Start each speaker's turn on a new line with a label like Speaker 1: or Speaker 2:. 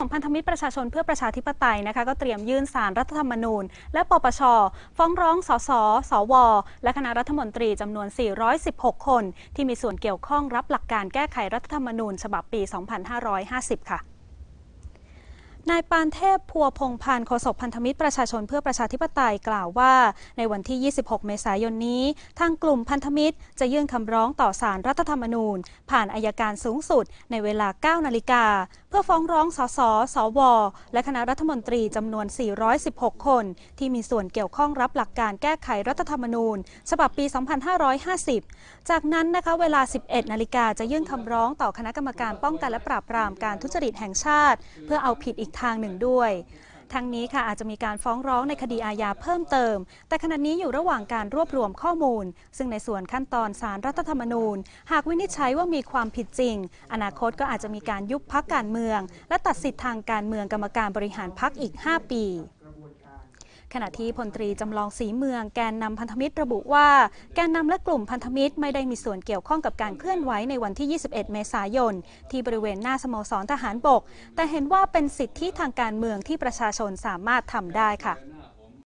Speaker 1: ของพันธมิตรประชาชนเพื่อประชาธิปไตยนะคะก็เตรียมยื่นสารรัฐธรรมนูญ และปปช ฟ้องร้องสสสว และคณะรัฐมนตรีจำนวน 416 คน ที่มีส่วนเกี่ยวข้องรับหลักการแก้ไขรัฐธรรมนูญ ฉบับปี 2550 ค่ะ นายปานเทพพัวพงพันธ์โฆษกพันธมิตรประชาชนเพื่อประชาธิปไตยกล่าวว่า ในวันที่ 26 เมษายนนี้ ทางกลุ่มพันธมิตร จะยื่นคำร้องต่อศาลรรัฐธรรมนูญ ผ่านอายการสูงสุดในเวลา 9 นาฬิกา เพื่อฟ้องร้องสส สว และคณะรัฐมนตรีจำนวน 416 คน ที่มีส่วนเกี่ยวข้องรับหลักการแก้ไขรัฐธรรมนูญ ฉบับปี 2550 จากนั้นนะคะเวลา 11 นาฬิกาจะยื่นคำร้องต่อคณะกรรมการป้องกันและปราบปรามการทุจริตแห่งชาติ เพื่อเอาผิดอีกทางหนึ่งด้วยทั้งนี้ค่ะอาจจะมีการฟ้องร้องในคดีอาญาเพิ่มเติม แต่ขณะนี้อยู่ระหว่างการรวบรวมข้อมูล ซึ่งในส่วนขั้นตอนสารรัฐธรรมนูญ หากวินิจฉัยว่ามีความผิดจริง อนาคตก็อาจจะมีการยุบพักการเมือง และตัดสิทธิ์ทางการเมืองกรรมการบริหารพักอีก 5 ปี ขณะที่พลตรีจำลองสีเมืองแกนนำพันธมิตรระบุว่า แกนนำและกลุ่มพันธมิตรไม่ได้มีส่วนเกี่ยวข้องกับการเคลื่อนไหวในวันที่ 21 เมษายน ที่บริเวณหน้าสโมสรทหารบก แต่เห็นว่าเป็นสิทธิทางการเมืองที่ประชาชนสามารถทำได้ค่ะ